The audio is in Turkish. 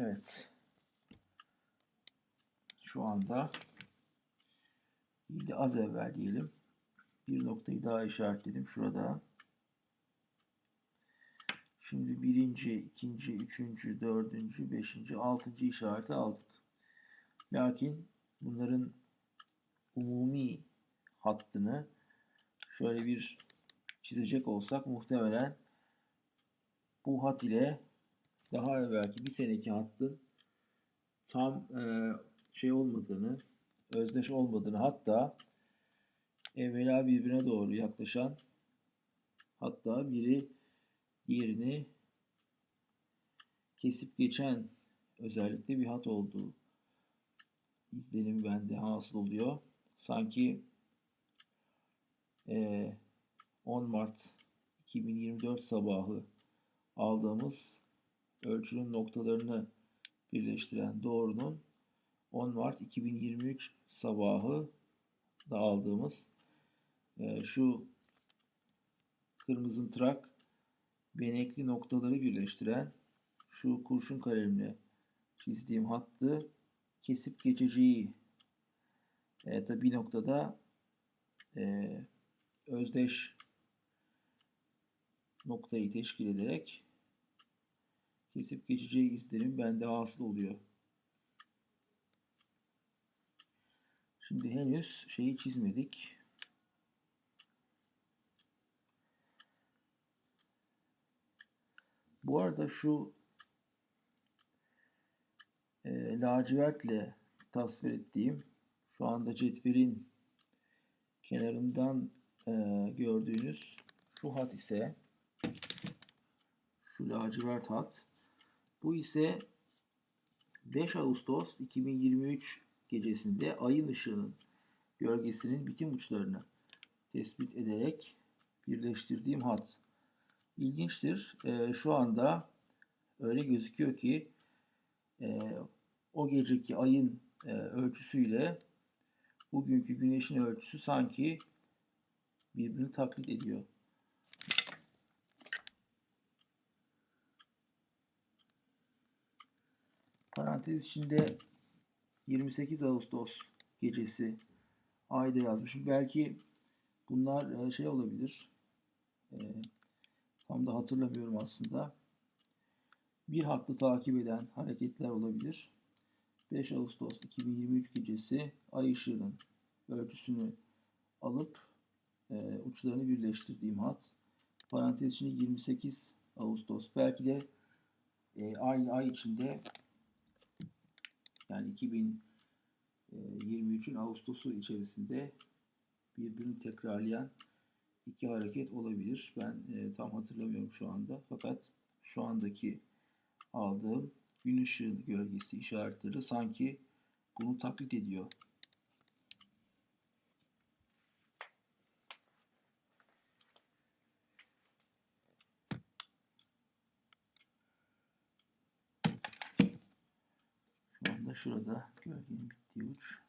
Evet. Şu anda değil de az evvel diyelim. Bir noktayı daha işaretledim şurada. Şimdi birinci, ikinci, üçüncü, dördüncü, beşinci, altıncı işareti aldık. Lakin bunların umumi hattını şöyle bir çizecek olsak muhtemelen bu hat ile daha evvelki bir seneki hattın tam e, şey olmadığını, özdeş olmadığını hatta evvela birbirine doğru yaklaşan hatta biri diğerini kesip geçen özellikle bir hat olduğu izlenimi bende hasıl oluyor. Sanki e, 10 Mart 2024 sabahı aldığımız ölçünün noktalarını birleştiren doğrunun 10 Mart 2023 sabahı da aldığımız e, şu kırmızı trak benekli noktaları birleştiren şu kurşun kalemle çizdiğim hattı kesip geçeceği e, tabi bir noktada e, özdeş noktayı teşkil ederek kesip geçeceği izlenim bende hasıl oluyor. Şimdi henüz şeyi çizmedik. Bu arada şu e, lacivertle tasvir ettiğim şu anda cetvelin kenarından e, gördüğünüz şu hat ise şu lacivert hat bu ise 5 Ağustos 2023 gecesinde ayın ışığının gölgesinin bitim uçlarını tespit ederek birleştirdiğim hat. İlginçtir. E, şu anda öyle gözüküyor ki e, o geceki ayın e, ölçüsüyle bugünkü güneşin ölçüsü sanki birbirini taklit ediyor. Parantez içinde 28 Ağustos gecesi ayda yazmışım. Belki bunlar e, şey olabilir. E, tam da hatırlamıyorum aslında. Bir hattı takip eden hareketler olabilir. 5 Ağustos 2023 gecesi ay ışığının ölçüsünü alıp e, uçlarını birleştirdiğim hat. Parantez içinde 28 Ağustos. Belki de e, aynı ay içinde yani 2023'ün Ağustos'u içerisinde birbirini tekrarlayan iki hareket olabilir. Ben e, tam hatırlamıyorum şu anda. Fakat şu andaki aldığım gün ışığı gölgesi işaretleri sanki bunu taklit ediyor. Şurada gölgenin bittiği uç.